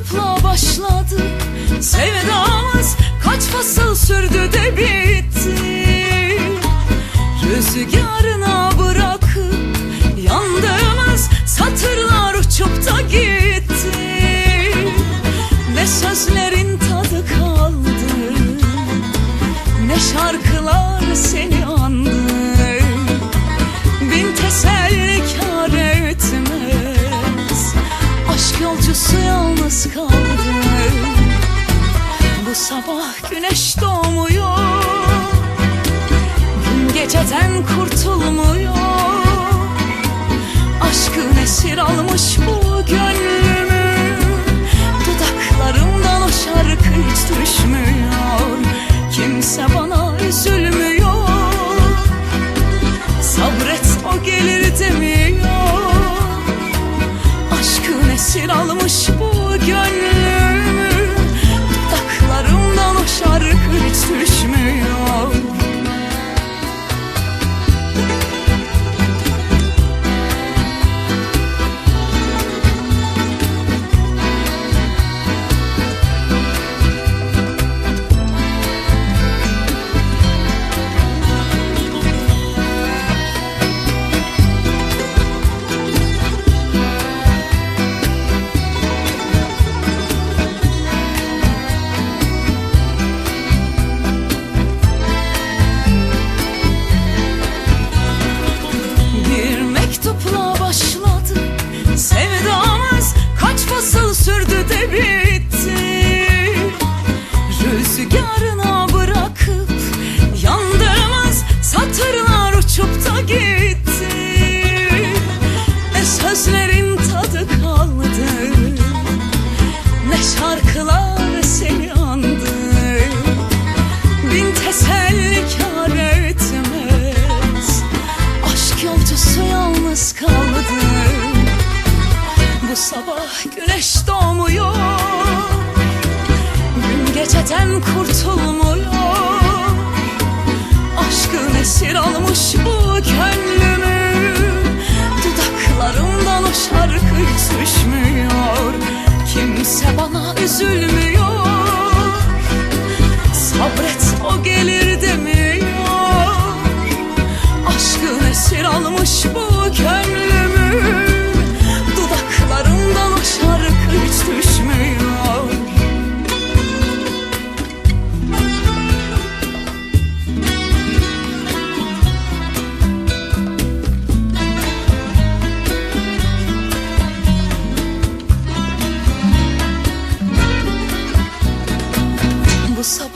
mektupla başladı. Sevdamız kaç fasıl sürdü de bitti. Rüzgarına bırakıp yandığımız satırlar uçup da gitti. Ne sözlerin tadı kaldı Ne şarkılar seni yalnız kaldı Bu sabah güneş doğmuyor. Gün geceden kurtulmuyor. Aşkın esir almış bu gönlümü. Dudaklarımdan o şarkı hiç düşmüyor esir almış bu gönlümü almış bu gönlümü Dudaklarımdan o şarkı hiç düşmüyor Kimse bana üzülmüyor. Sabret o gelir demiyor. Aşkın esir almış bu gönlümü só